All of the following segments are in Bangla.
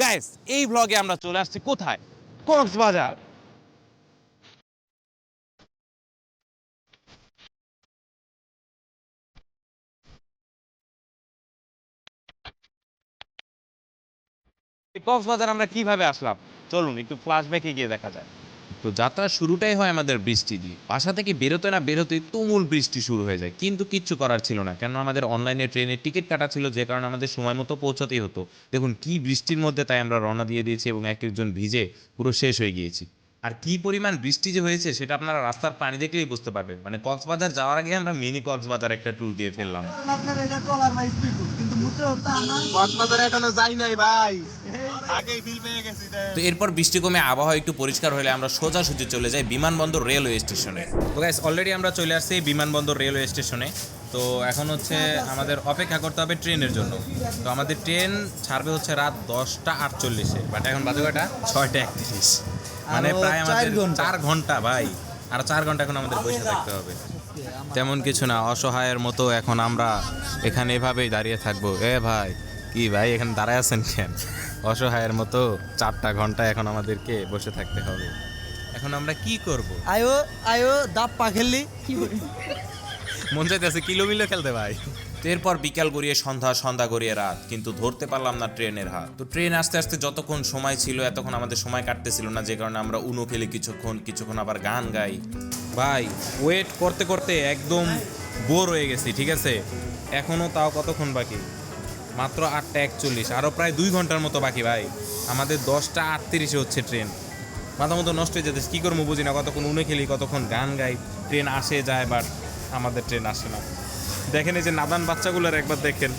গাইস এই ব্লগে আমরা চলে আসছি কোথায়? কক্সবাজার। কক্সবাজার আমরা কীভাবে আসলাম? চলুন, একটু ফ্ল্যাশব্যাকে গিয়ে দেখা যায় তো যাত্রার শুরুটাই হয় আমাদের বৃষ্টি দিয়ে। বাসা থেকে বেরোতে না বেরোতে তুমুল বৃষ্টি শুরু হয়ে যায়। কিন্তু কিচ্ছু করার ছিল না। কেন আমাদের অনলাইনে ট্রেনের টিকিট কাটা ছিল যে কারণে আমাদের সময় মতো পৌঁছাতেই হতো। দেখুন কি বৃষ্টির মধ্যে তাই আমরা রওনা দিয়ে দিয়েছি এবং এক একজন ভিজে পুরো শেষ হয়ে গিয়েছি। আর কি পরিমাণ বৃষ্টি যে হয়েছে সেটা আপনারা রাস্তার পানি দেখলেই বুঝতে পারবেন। মানে কক্সবাজার যাওয়ার আগে আমরা মিনি কক্সবাজার একটা ট্যুর দিয়ে ফেললাম। কক্সবাজার এখনও যাই নাই ভাই। তো এরপর বৃষ্টি কমে আবহাওয়া একটু পরিষ্কার হলে আমরা সোজাসুজি চলে যাই বিমানবন্দর রেলওয়ে স্টেশনে। তো গাইস অলরেডি আমরা চলে আসছি বিমানবন্দর রেলওয়ে স্টেশনে। তো এখন হচ্ছে আমাদের অপেক্ষা করতে হবে ট্রেনের জন্য। তো আমাদের ট্রেন ছাড়বে হচ্ছে রাত দশটা আটচল্লিশে বাট এখন বাজে কয়টা? ছয়টা একত্রিশ। মানে প্রায় আমাদের চার ঘণ্টা ভাই। আর চার ঘণ্টা এখন আমাদের বসে থাকতে হবে। তেমন কিছু না অসহায়ের মতো এখন আমরা এখানে এভাবেই দাঁড়িয়ে থাকব। এ ভাই কি ভাই এখানে দাঁড়ায় আছেন কেন? অসহায়ের মতো চারটা ঘণ্টা এখন আমাদেরকে বসে থাকতে হবে। এখন আমরা কি করব? আয়ো আয়ো দাপ পা খেললি? মন চাইতেছে কিলো মিলো খেলতে ভাই। এরপর বিকাল গড়িয়ে সন্ধ্যা সন্ধ্যা গড়িয়ে রাত কিন্তু ধরতে পারলাম না ট্রেনের হাত। তো ট্রেন আস্তে আস্তে যতক্ষণ সময় ছিল এতক্ষণ আমাদের সময় কাটতেছিল না যে কারণে আমরা উনো খেলি কিছুক্ষণ কিছুক্ষণ আবার গান গাই। ভাই ওয়েট করতে করতে একদম বোর হয়ে গেছি ঠিক আছে? এখনও তাও কতক্ষণ বাকি? মাত্র আটটা একচল্লিশ আরও প্রায় দুই ঘণ্টার মতো বাকি ভাই। আমাদের দশটা আটত্রিশে হচ্ছে ট্রেন। মাথা মতো নষ্ট হয়ে যেতেছে কী করব বুঝি না, কতক্ষণ উনে খেলি, কতক্ষণ গান গাই, ট্রেন আসে, যায় বাট আমাদের ট্রেন আসে না। দেখেন এই যে নাদান বাচ্চাগুলোর একবার দেখেন।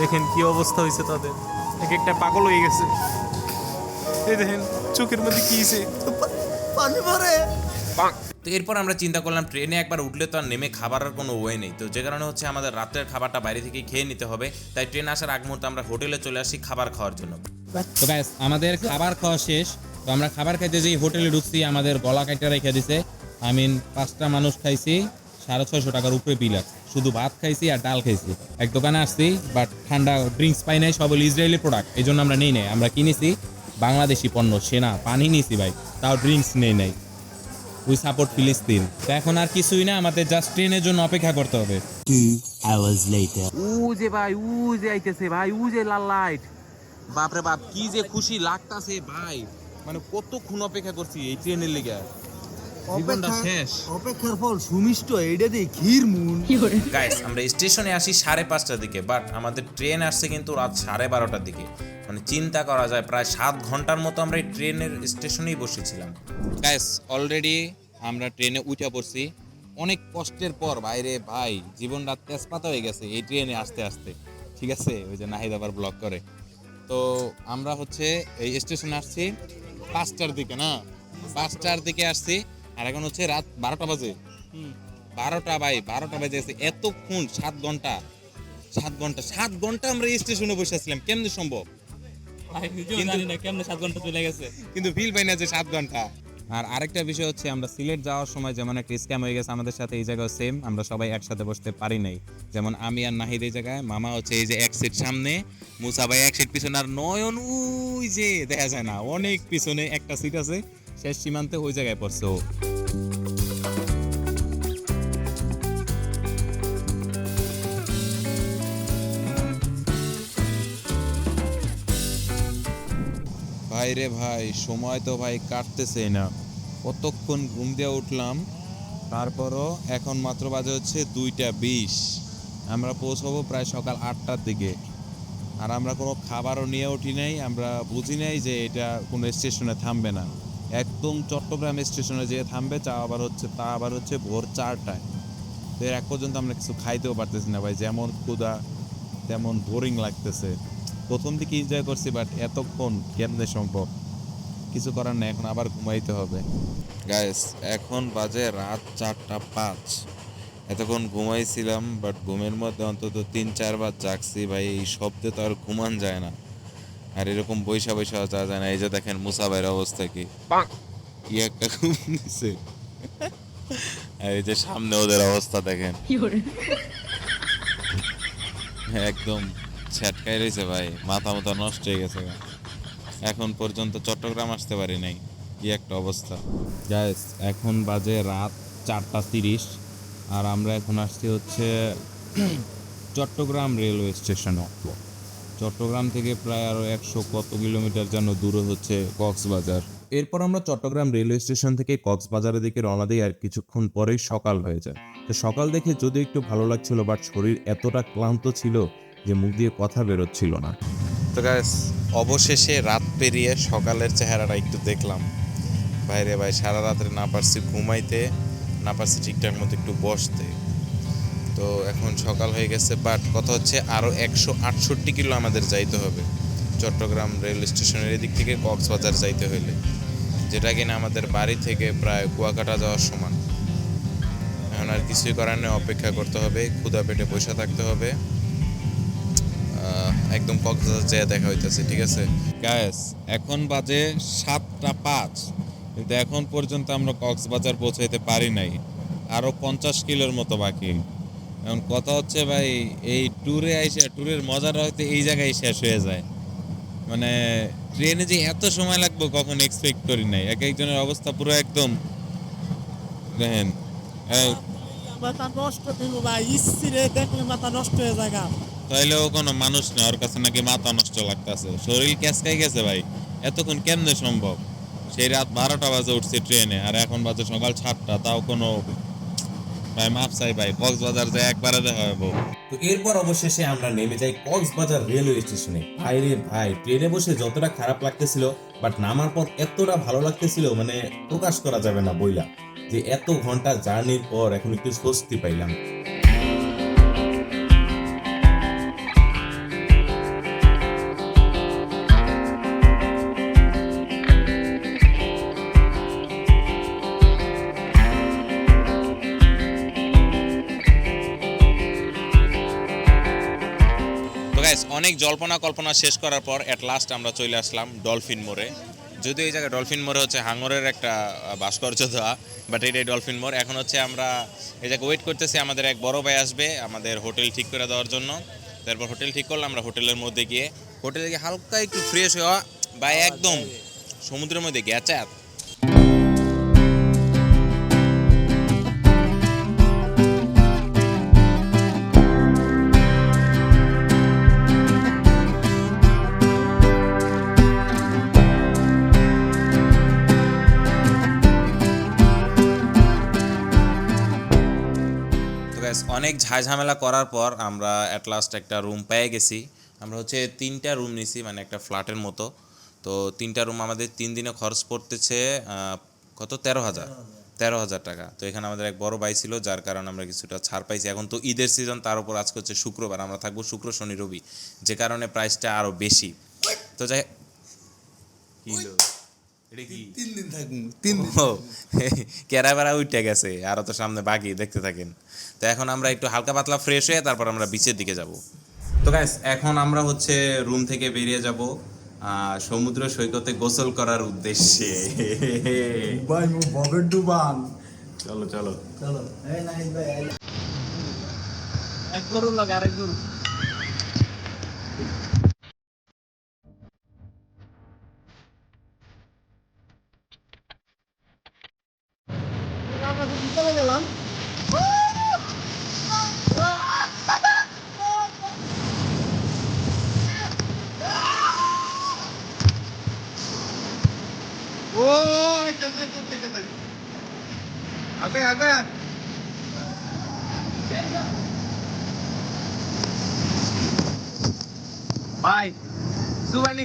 দেখেন কি অবস্থা হয়েছে তাদের। এক একটা পাগল হয়ে গেছে। এই দেখেন, চোখের মধ্যে কী পানি পরে তো এরপর আমরা চিন্তা করলাম, ট্রেনে একবার উঠলে তো আর নেমে খাবারের কোনো ওয়ে নেই। তো যে কারণে হচ্ছে আমাদের রাতের খাবারটা বাইরে থেকে খেয়ে নিতে হবে। তাই ট্রেন আসার আগ মুহূর্তে আমরা হোটেলে চলে আসি খাবার খাওয়ার জন্য। তো ব্যাস, আমাদের খাবার খাওয়া শেষ। তো আমরা খাবার খাইতে যেই হোটেলে ঢুকছি, আমাদের গলা কাইটা রেখে দিছে। আই মিন, পাঁচটা মানুষ খাইছি, সাড়ে ছয়শো টাকার উপরে বিল আছে। শুধু ভাত খাইছি আর ডাল খাইছি। এক দোকানে আসছি বাট ঠান্ডা ড্রিঙ্কস পাই নাই, সব ইসরায়েলি প্রোডাক্ট এই জন্য আমরা নেই নাই। আমরা কিনেছি, বাংলাদেশি পণ্য, সেনা, পানি নিয়েছি ভাই, তাও ড্রিঙ্কস নেই নাই। উই সাপোর্ট ফিলিস্তিন তো এখন আর কিছুই না আমাদের জাস্ট ট্রেনের জন্য অপেক্ষা করতে হবে। উ যে ভাই উ যে আইতেছে ভাই উ যে লাল লাইট বাপরে বাপ কি যে খুশি লাগতাছে ভাই। মানে কতক্ষণ অপেক্ষা করছি এই ট্রেনের লেগে? জীবনটা শেষ। অপেক্ষার ফল সুমিষ্ট এইটা দিয়ে ক্ষীর মুন। গাইস আমরা স্টেশনে আসি সাড়ে পাঁচটার দিকে বাট আমাদের ট্রেন আসছে কিন্তু রাত সাড়ে বারোটার দিকে। মানে চিন্তা করা যায় প্রায় সাত ঘণ্টার মতো আমরা এই ট্রেনের স্টেশনেই বসেছিলাম। গাইস অলরেডি আমরা ট্রেনে উঠে পড়ছি। অনেক কষ্টের পর বাইরে ভাই জীবন রাত তেজপাতা হয়ে গেছে এই ট্রেনে আসতে আসতে। ঠিক আছে? ওই যে নাহিদ আবার ব্লক করে। তো আমরা হচ্ছে এই স্টেশনে আসছি পাঁচটার দিকে না? পাঁচটার দিকে আসছি। আর এখন হচ্ছে রাত বারোটা বাজে। বারোটা ভাই বারোটা বেজে গেছে। এতক্ষণ সাত ঘণ্টা সাত ঘণ্টা সাত ঘণ্টা আমরা স্টেশনে বসে আছিলাম। কেমনে সম্ভব? কিন্তু ফিল পাই না যে সাত ঘণ্টা। আর আরেকটা বিষয় হচ্ছে আমরা সিলেট যাওয়ার সময় যেমন একটা স্ক্যাম হয়ে গেছে আমাদের সাথে এই জায়গায় সেম আমরা সবাই একসাথে বসতে পারি নাই। যেমন আমি আর নাহিদ এই জায়গায় মামা হচ্ছে এই যে এক সিট সামনে মুসা ভাই এক সিট পিছনে আর নয়ন ওই যে দেখা যায় না অনেক পিছনে একটা সিট আছে শেষ সীমান্তে ওই জায়গায় পড়ছে ও। ভাই রে ভাই, সময় তো ভাই কাটতেছেই না। কতক্ষণ ঘুম দিয়ে উঠলাম, তারপরও এখন মাত্র বাজে হচ্ছে দুইটা বিশ। আমরা পৌঁছাবো প্রায় সকাল আটটার দিকে। আর আমরা কোনো খাবারও নিয়ে উঠি নাই, আমরা বুঝি নাই যে এটা কোনো স্টেশনে থামবে না। একদম চট্টগ্রাম স্টেশনে যেয়ে থামবে, চা আবার হচ্ছে, তা আবার হচ্ছে ভোর চারটায়। তো এর এক পর্যন্ত আমরা কিছু খাইতেও পারতেছি না ভাই, যেমন ক্ষুধা, তেমন বোরিং লাগতেছে। প্রথম দিকে এনজয় করছি বাট এতক্ষণ কেমনে সম্ভব? কিছু করার নেই এখন আবার ঘুমাইতে হবে। গাইস এখন বাজে রাত চারটা পাঁচ। এতক্ষণ ঘুমাইছিলাম বাট ঘুমের মধ্যে অন্তত তিন চারবার জাগছি ভাই এই শব্দে তো আর ঘুমান যায় না। আর এরকম বৈশা বৈশা যাওয়া যায় না এই যে দেখেন মুসা ভাইয়ের অবস্থা কি। কি একটা ঘুম দিছে। আর এই যে সামনে ওদের অবস্থা দেখেন। একদম ছ্যাটকাই রয়েছে ভাই, মাথা মতো নষ্ট হয়ে গেছে এখন পর্যন্ত চট্টগ্রাম আসতে পারি নাই, কি একটা অবস্থা। গাইস এখন বাজে রাত চারটা তিরিশ, আর আমরা এখন আসছি হচ্ছে চট্টগ্রাম রেলওয়ে স্টেশনে চট্টগ্রাম থেকে প্রায় আরও একশো কত কিলোমিটার যেন দূরে হচ্ছে কক্সবাজার। এরপর আমরা চট্টগ্রাম রেলওয়ে স্টেশন থেকে কক্সবাজারের দিকে রওনা দিই, আর কিছুক্ষণ পরেই সকাল হয়ে যায়। তো সকাল দেখে যদি একটু ভালো লাগছিল, বাট শরীর এতটা ক্লান্ত ছিল যে মুখ দিয়ে কথা বেরোচ্ছিল না। তো গাইস অবশেষে রাত পেরিয়ে সকালের চেহারাটা একটু দেখলাম। বাইরে ভাই, সারা রাত্রে না পারছি ঘুমাইতে, না পারছি ঠিকঠাক মতো একটু বসতে। তো এখন সকাল হয়ে গেছে বাট কথা হচ্ছে আরও একশো আটষট্টি কিলো আমাদের যাইতে হবে। চট্টগ্রাম রেল স্টেশনের এদিক থেকে কক্সবাজার যাইতে হইলে, যেটা কিনা আমাদের বাড়ি থেকে প্রায় কুয়াকাটা যাওয়ার সমান। এখন আর কিছুই করার নেই, অপেক্ষা করতে হবে ক্ষুদা পেটে পয়সা থাকতে হবে। একদম কক্সবাজার যেয়ে দেখা হইতেছে ঠিক আছে? গ্যাস এখন বাজে সাতটা পাঁচ। কিন্তু এখন পর্যন্ত আমরা কক্সবাজার পৌঁছাইতে পারি নাই। আরও পঞ্চাশ কিলোর মতো বাকি। এখন কথা হচ্ছে ভাই এই ট্যুরে আইসে ট্যুরের মজাটা হয়তো এই জায়গায় শেষ হয়ে যায়। মানে ট্রেনে যে এত সময় লাগবে কখন এক্সপেক্ট করি নাই। এক একজনের অবস্থা পুরো একদম দেখেন এই, মাথা নষ্ট ভাই দেখলে মাথা নষ্ট হয়ে যায় গা। তাইলেও কোনো মানুষ না ওর কাছে নাকি মাথা নষ্ট লাগতেছে। শরীর ক্যাসকাই গেছে ভাই। এতক্ষণ কেমনে সম্ভব? সেই রাত বারোটা বাজে উঠছে ট্রেনে, আর এখন বাজে সকাল সাতটা, তাও কোনো ভাই মাপ চাই ভাই, কক্সবাজার যায় একবারে দেখা হব তো এরপর অবশেষে আমরা নেমে যাই কক্সবাজার রেলওয়ে স্টেশনে। ভাই রে ভাই, ট্রেনে বসে যতটা খারাপ লাগতেছিল বাট নামার পর এতটা ভালো লাগতেছিল মানে প্রকাশ করা যাবে না বইলা, যে এত ঘণ্টা জার্নির পর এখন একটু স্বস্তি পাইলাম। জল্পনা কল্পনা শেষ করার পর এট লাস্ট আমরা চলে আসলাম ডলফিন মোড়ে। যদিও এই জায়গায় ডলফিন মোড়ে হচ্ছে হাঙরের একটা ভাস্কর্য দেওয়া বাট এটাই ডলফিন মোড়। এখন হচ্ছে আমরা এই জায়গায় ওয়েট করতেছি, আমাদের এক বড় ভাই আসবে আমাদের হোটেল ঠিক করে দেওয়ার জন্য। তারপর হোটেল ঠিক করলাম, আমরা হোটেলের মধ্যে গিয়ে, হোটেলে গিয়ে হালকা একটু ফ্রেশ হওয়া বা একদম সমুদ্রের মধ্যে গ্যাচাত অনেক ঝামেলা করার পর আমরা অ্যাট লাস্ট একটা রুম পেয়ে গেছি। আমরা হচ্ছে তিনটা রুম নিছি মানে একটা ফ্ল্যাটের মতো। তো তিনটা রুম আমাদের তিন দিনে খরচ পড়তেছে কত? তেরো হাজার। তেরো হাজার। টাকা। তো এখানে আমাদের এক বড় ভাই ছিল যার কারণে আমরা কিছুটা ছাড় পাইছি। এখন তো ঈদের সিজন তার উপর আজকে হচ্ছে শুক্রবার। আমরা থাকব শুক্র শনি রবি। যে কারণে প্রাইসটা আরও বেশি। তো যাই কি হলো? এটা কি তিন দিন থাকুন তিন দিন। বেড়া উঠে গেছে আরও তো সামনে বাকি দেখতে থাকেন। তো এখন আমরা একটু হালকা পাতলা ফ্রেশ হয়ে তারপর আমরা বিচের দিকে যাব। তো গাইস এখন আমরা হচ্ছে রুম থেকে বেরিয়ে যাব সমুদ্র সৈকতে গোসল করার উদ্দেশ্যে। চলো চলো। চলো এই নাইস ভাই এক গরুর লগে আরেক গরু। আমরা তো ভিতরে গেলাম। ও আগে আগে ভাই সুবানি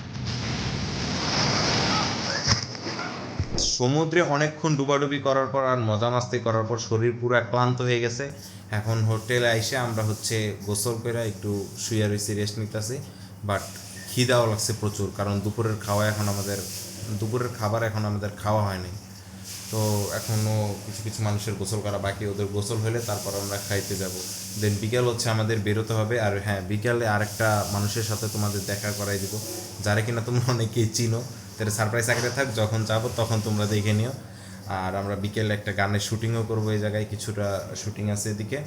সমুদ্রে অনেকক্ষণ ডুবাডুবি করার পর আর মজা মাস্তি করার পর শরীর পুরো ক্লান্ত হয়ে গেছে। এখন হোটেলে এসে আমরা হচ্ছে গোসল করে একটু শুয়ে রয়েছি রেস্ট নিতেছি। বাট খিদাও লাগছে প্রচুর, কারণ দুপুরের খাওয়া এখন আমাদের, দুপুরের খাবার এখন আমাদের খাওয়া হয়নি। তো এখনও কিছু কিছু মানুষের গোসল করা বাকি, ওদের গোসল হলে তারপর আমরা খাইতে যাব। দেন বিকেল হচ্ছে আমাদের বেরোতে হবে, আর হ্যাঁ বিকেলে আরেকটা মানুষের সাথে তোমাদের দেখা করাই দিব। যারা কিনা তোমরা অনেকেই চিনো তাহলে সারপ্রাইজ আকারে থাক, যখন যাব তখন তোমরা দেখে নিও। আর আমরা বিকেলে একটা গানের শুটিংও করব এই জায়গায়, কিছুটা শুটিং আছে এদিকে।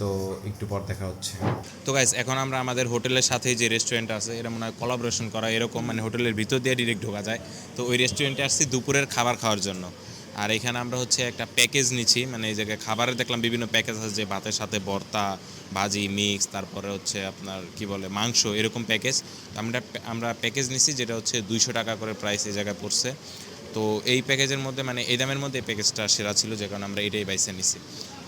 তো একটু পর দেখা হচ্ছে। তো গাইজ এখন আমরা আমাদের হোটেলের সাথে যে রেস্টুরেন্ট আছে, এটা মনে হয় কলাবরেশন করা, এরকম মানে হোটেলের ভিতর দিয়ে ডিরেক্ট ঢোকা যায়। তো ওই রেস্টুরেন্টে আসছি দুপুরের খাবার খাওয়ার জন্য। আর এখানে আমরা হচ্ছে একটা প্যাকেজ নিচ্ছি মানে এই জায়গায় খাবারে দেখলাম বিভিন্ন প্যাকেজ আছে, যে ভাতের সাথে বর্তা ভাজি মিক্স তারপরে হচ্ছে আপনার কি বলে, মাংস, এরকম প্যাকেজ আমরা আমরা প্যাকেজ নিচ্ছি যেটা হচ্ছে দুইশো টাকা করে প্রাইস এই জায়গায় পড়ছে। তো এই প্যাকেজের মধ্যে মানে এই দামের মধ্যে এই প্যাকেজটা সেরা ছিল, যে কারণে আমরা এটাই বাইসে নিছি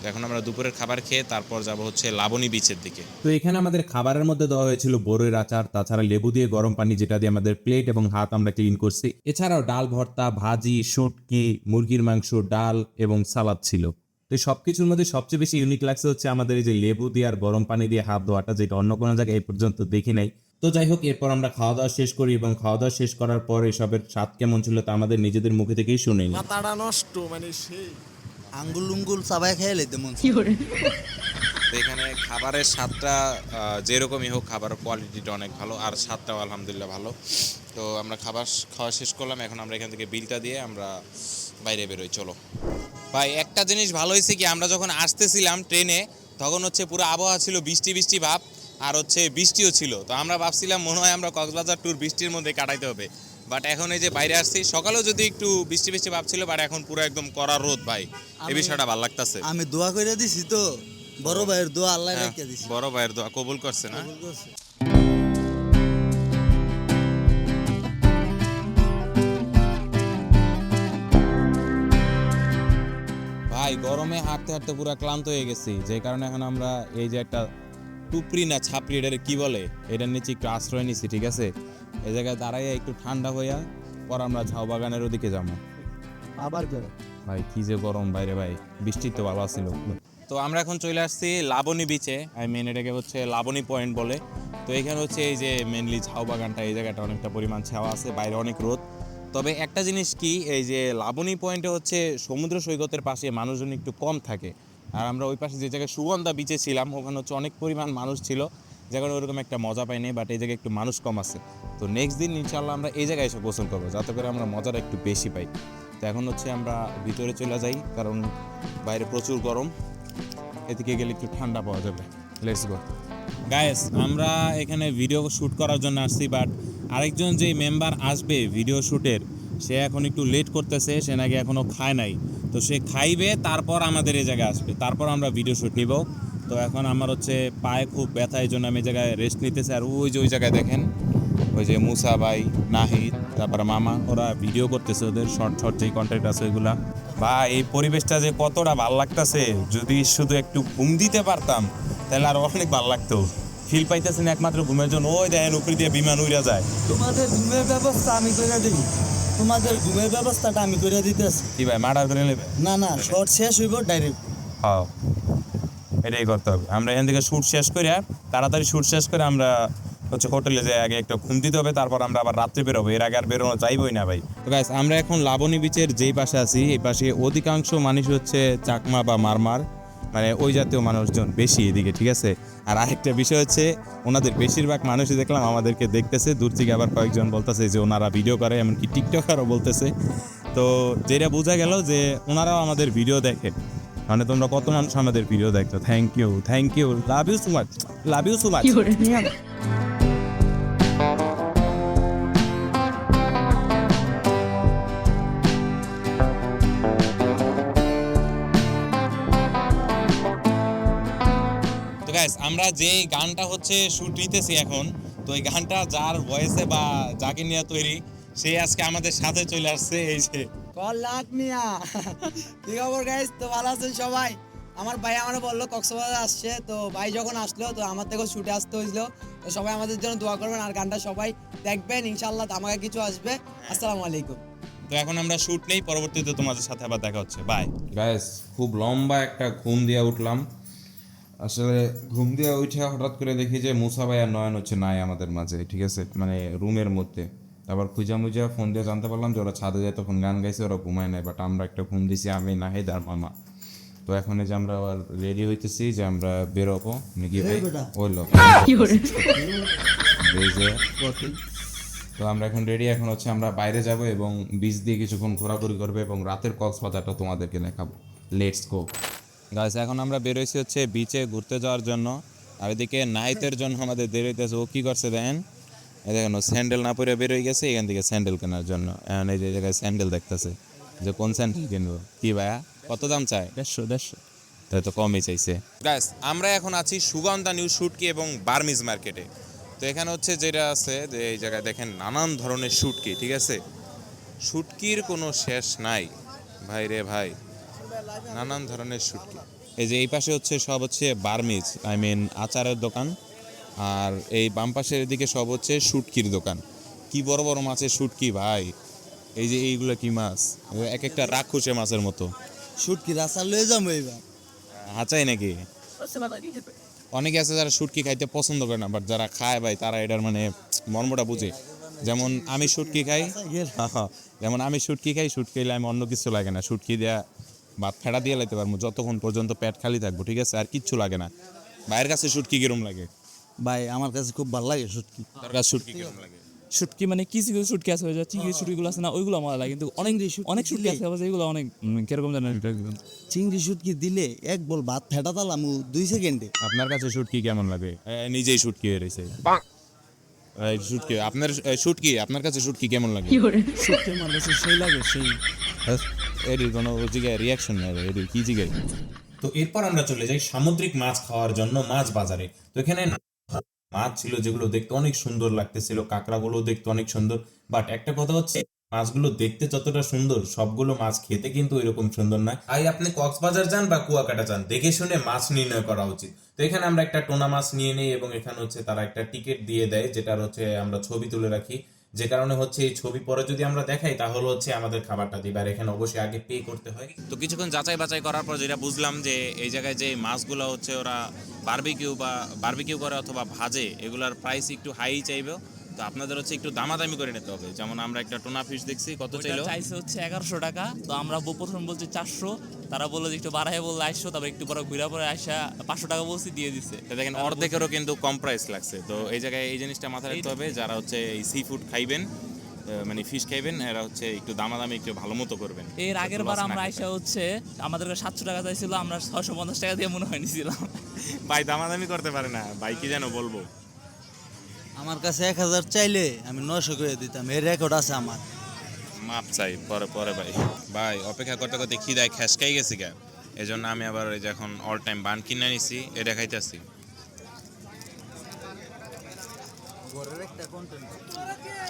এখন আমরা দুপুরের খাবার খেয়ে তারপর যাব হচ্ছে লাবণী বিচের দিকে। তো এখানে আমাদের খাবারের মধ্যে দেওয়া হয়েছিল বড়ের আচার তাছাড়া লেবু দিয়ে গরম পানি যেটা দিয়ে আমাদের প্লেট এবং হাত আমরা ক্লিন করছি। এছাড়াও ডাল ভর্তা ভাজি শুটকি মুরগির মাংস ডাল এবং সালাদ ছিল। তো এই সবকিছুর মধ্যে সবচেয়ে বেশি ইউনিক লাগছে হচ্ছে আমাদের এই যে লেবু দিয়ে আর গরম পানি দিয়ে হাত ধোয়াটা যেটা অন্য কোনো জায়গায় এই পর্যন্ত দেখি নাই। তো যাই হোক এরপর আমরা খাওয়া দাওয়া শেষ করি এবং খাওয়া দাওয়া শেষ করার পর এসবের স্বাদ কেমন ছিল তা আমাদের নিজেদের মুখে থেকেই শুনে নিই নষ্ট মানে সেই। আঙ্গুল উঙ্গুল চাবাই খেয়ে লেতে মন তো এখানে খাবারের স্বাদটা যেরকমই হোক খাবারের কোয়ালিটিটা অনেক ভালো আর স্বাদটাও আলহামদুলিল্লাহ ভালো। তো আমরা খাবার খাওয়া শেষ করলাম এখন আমরা এখান থেকে বিলটা দিয়ে আমরা বাইরে বেরোই চলো। ভাই একটা জিনিস ভালো হয়েছে কি আমরা যখন আসতেছিলাম ট্রেনে তখন হচ্ছে পুরো আবহাওয়া ছিল বৃষ্টি বৃষ্টি ভাব আর হচ্ছে বৃষ্টিও ছিল। তো আমরা ভাবছিলাম মনে হয় আমরা কক্সবাজার ট্যুর বৃষ্টির মধ্যে কাটাইতে হবে। বাট এখন এই যে বাইরে আসছি সকালেও যদি একটু বৃষ্টি বৃষ্টি ভাব ছিল বাট এখন পুরো একদম কড়া রোদ ভাই। এই বিষয়টা ভালো লাগতাছে। আমি দোয়া করে দিছি তো বড় ভাইয়ের দোয়া আল্লাহ হ্যাঁ, রেখে দিছি। বড় ভাইয়ের দোয়া কবুল করছে না? কবুল করছে। ভাই গরমে হাঁটতে হাঁটতে পুরো ক্লান্ত হয়ে গেছি। যে কারণে এখন আমরা এই যে একটা টুপরি না ছাপড়ি এটার কি বলে? এটার নিচে একটু আশ্রয় নিছি ঠিক আছে? এই জায়গায় দাঁড়াইয়া একটু ঠান্ডা হইয়া পর আমরা ঝাউ বাগানের ওদিকে যাব। আবার ভাই কি যে গরম বাইরে ভাই বৃষ্টি তো ভালো ছিল তো আমরা এখন চলে আসছি লাবণী বিচে আই মিন এটাকে হচ্ছে লাবণী পয়েন্ট বলে। তো এখানে হচ্ছে এই যে মেনলি ঝাউ বাগানটা এই জায়গাটা অনেকটা পরিমাণ ছাওয়া আছে বাইরে অনেক রোদ। তবে একটা জিনিস কি এই যে লাবণী পয়েন্টে হচ্ছে সমুদ্র সৈকতের পাশে মানুষজন একটু কম থাকে। আর আমরা ওই পাশে যে জায়গায় সুগন্ধা বিচে ছিলাম ওখানে হচ্ছে অনেক পরিমাণ মানুষ ছিল। যেখানে ওরকম একটা মজা পাইনি বাট এই জায়গায় একটু মানুষ কম আছে। তো নেক্সট দিন ইনশাল্লাহ আমরা এই জায়গায় এসে গোসল করব, যাতে করে আমরা মজাটা একটু বেশি পাই। তো এখন হচ্ছে আমরা ভিতরে চলে যাই, কারণ বাইরে প্রচুর গরম। এদিকে গেলে একটু ঠান্ডা পাওয়া যাবে। লেটস গো গায়েস আমরা এখানে ভিডিও শ্যুট করার জন্য আসছি বাট আরেকজন যে মেম্বার আসবে ভিডিও শ্যুটের সে এখন একটু লেট করতেছে, সে নাকি এখনও খায় নাই। তো সে খাইবে, তারপর আমাদের এই জায়গায় আসবে। তারপর আমরা ভিডিও শ্যুট নিব। তো এখন আমার হচ্ছে পায়ে খুব ব্যথা এই জন্য আমি জায়গায় রেস্ট নিতেছি। আর ওই যে ওই জায়গায় দেখেন ওই যে মুসা ভাই নাহিদ তারপর মামা ওরা ভিডিও করতেছে ওদের শর্ট শর্ট যেই কন্টেন্ট আছে ওইগুলা। বা এই পরিবেশটা যে কতটা ভালো লাগতেছে। যদি শুধু একটু ঘুম দিতে পারতাম তাহলে আর অনেক ভালো লাগতো। ফিল পাইতেছেন একমাত্র ঘুমের জন্য। ওই দেখেন উপরে দিয়ে বিমান উড়া যায়। তোমাদের ঘুমের ব্যবস্থা আমি করে দিই। তোমাদের ঘুমের ব্যবস্থাটা আমি করে দিতেছি। কি ভাই মার্ডার করে নেবে? না না শর্ট শেষ হইব ডাইরেক্ট হ্যাঁ। এটাই করতে হবে। আমরা এখান থেকে শ্যুট শেষ করে তাড়াতাড়ি শ্যুট শেষ করে আমরা হচ্ছে হোটেলে যাই আগে একটা ঘুম দিতে হবে, তারপর আমরা আবার রাত্রে বেরোবো। এর আগে আর বেরোনো যাইবই না ভাই। তো গাইস আমরা এখন লাবণী বিচের যেই পাশে আছি, এই পাশে অধিকাংশ মানুষ হচ্ছে চাকমা বা মারমার মানে ওই জাতীয় মানুষজন বেশি এদিকে, ঠিক আছে? আর আরেকটা বিষয় হচ্ছে, ওনাদের বেশিরভাগ মানুষই দেখলাম আমাদেরকে দেখতেছে, দূর থেকে আবার কয়েকজন বলতেছে যে ওনারা ভিডিও করে, এমনকি টিকটকারও বলতেছে। তো যেটা বোঝা গেল যে ওনারাও আমাদের ভিডিও দেখে মানে তোমরা কত মানুষ আমাদের ভিডিও দেখছ। Thank you thank you love you so much love you so much তো গাইস আমরা যে গানটা হচ্ছে শুট নিতেছি এখন তো এই গানটা যার ভয়েসে বা যাকে নিয়ে তৈরি সে আজকে আমাদের সাথে চলে আসছে এই যে। লাখ মিয়া। কি খবর গাইস তো ভালো আছেন সবাই? আমার ভাই আমার বলল কক্সবাজার আসছে। তো ভাই যখন আসলো তো আমার থেকেও ছুটে আসতে হয়েছিল তো সবাই আমাদের জন্য দোয়া করবেন আর গানটা সবাই দেখবেন ইনশাল্লাহ আমাকে কিছু আসবে। আসসালামু আলাইকুম। তো এখন আমরা শুট নেই পরবর্তীতে তোমাদের সাথে আবার দেখা হচ্ছে। বাই গাইস খুব লম্বা একটা ঘুম দিয়ে উঠলাম। আসলে ঘুম দিয়ে উঠে হঠাৎ করে দেখি যে মুসা ভাই আর নয়ন হচ্ছে নাই আমাদের মাঝে ঠিক আছে? মানে রুমের মধ্যে। তারপর খুঁজা মুজা ফোন দিয়ে জানতে পারলাম যে ওরা ছাদে যায় তখন গান গাইছে ওরা ঘুমায় নাই বাট আমরা একটা ফোন দিছি আমি নাহিদ আর মামা। তো এখন এই যে আমরা আবার রেডি হইতেছি যে আমরা বেরোবো নাকি ভাই? ওই লোক। তো আমরা এখন রেডি এখন হচ্ছে আমরা বাইরে যাব এবং বিচ দিয়ে কিছুক্ষণ ঘোরাঘুরি করবে এবং রাতের কক্সবাজারটা তোমাদেরকে দেখাবো। লেটস গো গাইস এখন আমরা বেরোইছি হচ্ছে বিচে ঘুরতে যাওয়ার জন্য। আর এদিকে নাইটের জন্য আমাদের দেরি হইতেছে। ও কি করছে দেখেন? এই দেখেন স্যান্ডেল না পরে বেরোয় গেছে এখান থেকে স্যান্ডেল কেনার জন্য। এখন এই যে এই জায়গায় স্যান্ডেল দেখতেছে। যে কোন স্যান্ডেল কিনবো? কি ভাইয়া? কত দাম চায়? দেড়শো দেড়শো। তাই তো কমই চাইছে। গাইস আমরা এখন আছি সুগন্ধা নিউ শুটকি এবং বার্মিজ মার্কেটে। তো এখানে হচ্ছে যেটা আছে যে এই জায়গায় দেখেন নানান ধরনের শুটকি ঠিক আছে? শুটকির কোনো শেষ নাই। ভাই রে ভাই নানান ধরনের শুটকি। এই যে এই পাশে হচ্ছে সব হচ্ছে বার্মিজ আই মিন আচারের দোকান। আর এই বাম পাশের দিকে সব হচ্ছে শুটকির দোকান। কি বড় বড় মাছের শুটকি ভাই। এই যে এইগুলো কি মাছ? এক একটা রাক্ষসে মাছের মতো। শুটকি রাস্তা লয়ে যাব এবার হাঁচাই নাকি? অনেকে আছে যারা শুটকি খাইতে পছন্দ করে না বাট যারা খায় ভাই তারা এটার মানে মর্মটা বুঝে। যেমন আমি শুটকি খাই যেমন আমি শুটকি খাই শুটকি খাইলে আমি অন্য কিছু লাগে না। শুটকি দেয়া ভাত ফেড়া দিয়ে লাইতে পারব যতক্ষণ পর্যন্ত পেট খালি থাকব ঠিক আছে? আর কিচ্ছু লাগে না। ভাইয়ের কাছে শুটকি কিরম লাগে? ভাই আমার কাছে খুব ভালো লাগে শুটকি। তোর কাছে শুটকি কিরম লাগে? শুটকি মানে কিছু কিছু শুটকি আছে যা চিংড়ি শুটকিগুলো আছে না ওইগুলো আমার লাগে। কিন্তু অনেক অনেক শুটকি আছে আবার যেগুলো অনেক কীরকম জানেন চিংড়ি শুটকি দিলে এক বল ভাত ফেটা তালাম দুই সেকেন্ডে। আপনার কাছে শুটকি কেমন লাগে? নিজেই শুটকি হয়ে রয়েছে। এই শুটকি আপনার শুটকি আপনার কাছে শুটকি কেমন লাগে? শুটকি আমার কাছে সেই লাগে সেই। এটির কোনো জিগায় রিয়াকশন নেই এটির কি জিগায়? তো এরপর আমরা চলে যাই সামুদ্রিক মাছ খাওয়ার জন্য মাছ বাজারে। তো এখানে মাছ ছিল যেগুলো দেখতে অনেক সুন্দর লাগতেছিল কাঁকড়াগুলো দেখতে অনেক সুন্দর। বাট একটা কথা হচ্ছে, মাছগুলো দেখতে যতটা সুন্দর, সবগুলো মাছ খেতে কিন্তু এরকম সুন্দর নয়। আই, আপনি কক্সবাজার যান বা কুয়াকাটা যান, দেখে শুনে মাছ নির্ণয় করা উচিত। তো এখানে আমরা একটা টোনা মাছ নিয়ে নিই এবং এখানে হচ্ছে তারা একটা টিকিট দিয়ে দেয়, যেটার হচ্ছে আমরা ছবি তুলে রাখি। যে কারণে হচ্ছে এই ছবি পরে যদি আমরা দেখাই তাহলে হচ্ছে আমাদের খাবারটা দিবে। আর এখানে অবশ্যই আগে পে করতে হয়। তো কিছুক্ষণ যাচাই বাছাই করার পর যেটা বুঝলাম যে এই জায়গায় যে মাছগুলো হচ্ছে ওরা বারবিকিউ বা বার্বিকিউ করে অথবা ভাজে এগুলার প্রাইস একটু হাই চাইবে। তো আপনাদের হচ্ছে একটু দামাদামি করে নিতে হবে। যেমন আমরা একটা টোনা ফিশ দেখছি কত চাইলো? চাইছে হচ্ছে এগারোশো টাকা। তো আমরা প্রথম বলছি চারশো তারা বলল যে একটু বাড়াই বলল আটশো তারপর একটু পরে ঘুরে পরে আসা পাঁচশো টাকা বলছি দিয়ে তো দেখেন অর্ধেকেরও কিন্তু কম প্রাইস লাগছে। তো এই জায়গায় এই জিনিসটা মাথায় রাখতে হবে যারা হচ্ছে এই সি ফুড খাইবেন মানে ফিশ খাইবেন এরা হচ্ছে একটু দামাদামি একটু ভালো মতো করবেন। এর আগের বার আমরা আইসা হচ্ছে আমাদের সাতশো টাকা চাইছিল আমরা ছশো পঞ্চাশ টাকা দিয়ে মনে হয় নিছিলাম। ভাই দামাদামি করতে পারে না। ভাই কি যেন বলব? আমার কাছে এক হাজার চাইলে আমি নশো করে দিতাম এর রেকর্ড আছে আমার। মাপ চাই পরে পরে ভাই। ভাই অপেক্ষা করতে করতে খিদায় খেসকাই গেছি গা। এই জন্য আমি আবার এই যে এখন অল টাইম বান কিনে নিছি এটা খাইতেছি।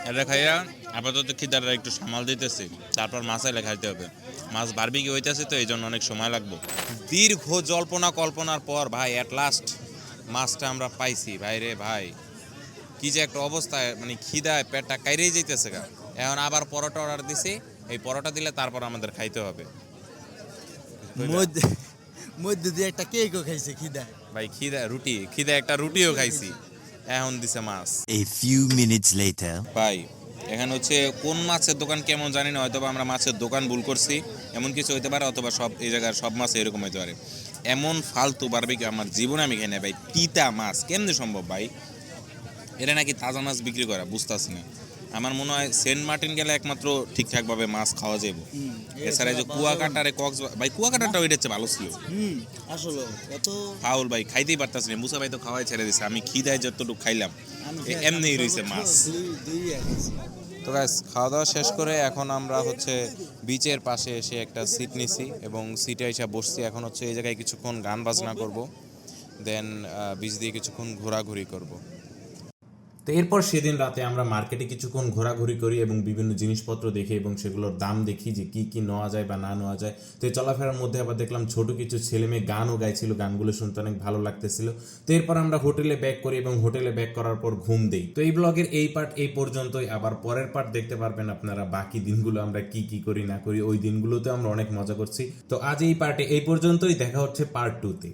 এটা খাইয়া আপাতত খিদাটা একটু সামাল দিতেছি তারপর মাছ এলে খাইতে হবে। মাছ বারবি কি হইতেছে তো এই জন্য অনেক সময় লাগবে। দীর্ঘ জল্পনা কল্পনার পর ভাই অ্যাট লাস্ট মাছটা আমরা পাইছি। ভাই রে ভাই কি যে একটা অবস্থায় মানে খিদায় পেটটা কাইরেই যাইতেছে গা। এখন আবার পরোটা অর্ডার দিছি। এই পরোটা দিলে তারপর আমাদের খাইতে হবে। মধ্যে দিয়ে একটা কেকও খাইছে খিদায় ভাই খিদা রুটি খিদা একটা রুটিও খাইছি। এখন দিছে মাছ। A few minutes later. ভাই এখানে হচ্ছে কোন মাছের দোকান কেমন জানি না হয়তোবা আমরা মাছের দোকান ভুল করছি। এমন কিছু হইতে পারে অথবা সব এই জায়গার সব মাছ এরকম হইতে পারে। এমন ফালতু বারবিকে আমার জীবনে আমি খাই না ভাই। তিতা মাছ কেমনে সম্ভব ভাই? এটা নাকি তাজা মাছ বিক্রি করা বুঝতেছি না। আমার মনে হয় সেন্ট মার্টিন গেলে একমাত্র ঠিকঠাকভাবে মাছ খাওয়া যাবে এছাড়া যে কুয়াকাটারে কক্স ভাই কুয়াকাটাটা ওইটা হচ্ছে ভালো ছিল। আসলে কত ফাউল ভাই খাইতেই পারতাছি না। মুসা ভাই তো খাওয়াই ছেড়ে দিছে। আমি খিদায় যতটুকু খাইলাম আমি এ- এমনিই রইছে মাছ। তো গাইস খাওয়া দাওয়া শেষ করে এখন আমরা হচ্ছে বিচের পাশে এসে একটা সিট নিছি এবং সিটে এসে বসছি। এখন হচ্ছে এই জায়গায় কিছুক্ষণ গান বাজনা করব। দেন বিচ দিয়ে কিছুক্ষণ ঘোরাঘুরি করব। তো এরপর সেদিন রাতে আমরা মার্কেটে কিছুক্ষণ ঘোরাঘুরি করি এবং বিভিন্ন জিনিসপত্র দেখি এবং সেগুলোর দাম দেখি যে কি কি নেওয়া যায় বা না নেওয়া যায়। তো এই চলাফেরার মধ্যে আবার দেখলাম ছোট কিছু ছেলে মেয়ে গানও গাইছিল, গানগুলো শুনতে অনেক ভালো লাগতেছিল। তো এরপর আমরা হোটেলে ব্যাক করি এবং হোটেলে ব্যাক করার পর ঘুম দেই। তো এই ব্লগের এই পার্ট এই পর্যন্তই। আবার পরের পার্ট দেখতে পারবেন আপনারা বাকি দিনগুলো আমরা কি কি করি না করি, ওই দিনগুলোতে আমরা অনেক মজা করছি। তো আজ এই পার্টে এই পর্যন্তই। দেখা হচ্ছে পার্ট টুতে